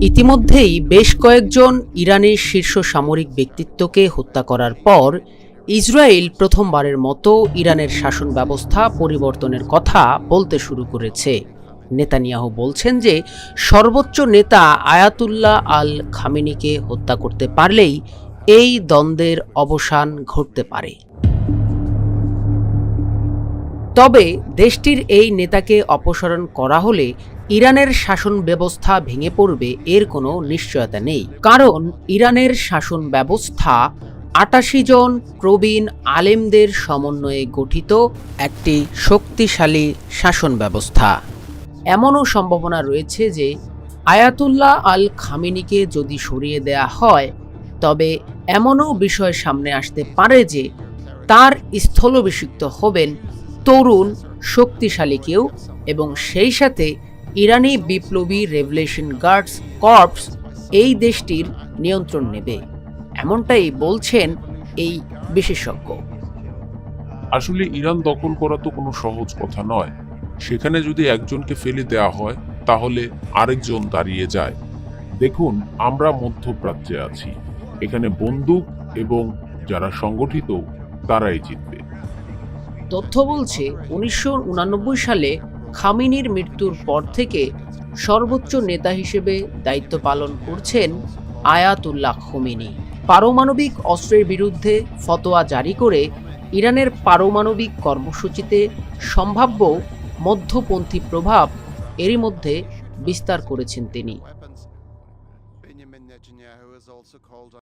ইতিমধ্যেই বেশ কয়েকজন ইরানের শীর্ষ সামরিক ব্যক্তিত্বকে হত্যা করার পর ইসরায়েল প্রথমবারের মতো ইরানের শাসন ব্যবস্থা পরিবর্তনের কথা বলতে শুরু করেছে। নেতানিয়াহু বলছেন যে, সর্বোচ্চ নেতা আয়াতুল্লাহ আল খামেনিকে হত্যা করতে পারলেই এই দ্বন্দ্বের অবসান ঘটতে পারে। তবে দেশটির এই নেতাকে অপসারণ করা হলে ইরানের শাসন ব্যবস্থা ভেঙে পড়বে এর কোনো নিশ্চয়তা নেই। কারণ ইরানের শাসন ব্যবস্থা আটাশি জন প্রবীণ আলেমদের সমন্বয়ে গঠিত একটি শক্তিশালী শাসন ব্যবস্থা। এমনও সম্ভাবনা রয়েছে যে আয়াতুল্লাহ আল খামিনিকে যদি সরিয়ে দেয়া হয়, তবে এমনও বিষয় সামনে আসতে পারে যে তার স্থলাভিষিক্ত হবেন তরুণ, শক্তিশালী কেউ এবং সেই সাথে ইরানি বিপ্লবী রেভলিউশন গার্ডস কর্পস এই দেশটির নিয়ন্ত্রণ নেবে, এমনটাই বলছেন এই বিশেষজ্ঞ। আসলে ইরান দখল করা তো কোনো সহজ কথা নয়। সেখানে যদি একজনকে ফেলে দেওয়া হয়, তাহলে আরেকজন দাঁড়িয়ে যায়। দেখুন, আমরা মধ্যপ্রাচ্যে আছি। এখানে বন্দুক এবং যারা সংগঠিত, তারাই জিতবে। তথ্য বলছে, উনিশশো সালে খামিনির মৃত্যুর পর থেকে সর্বোচ্চ নেতা হিসেবে দায়িত্ব পালন করছেন আয়াতুল্লাহ খোমেনি। পারমাণবিক অস্ত্রের বিরুদ্ধে ফতোয়া জারি করে ইরানের পারমাণবিক কর্মসূচিতে সম্ভাব্য মধ্যপন্থী প্রভাব এরই মধ্যে বিস্তার করেছেন তিনি।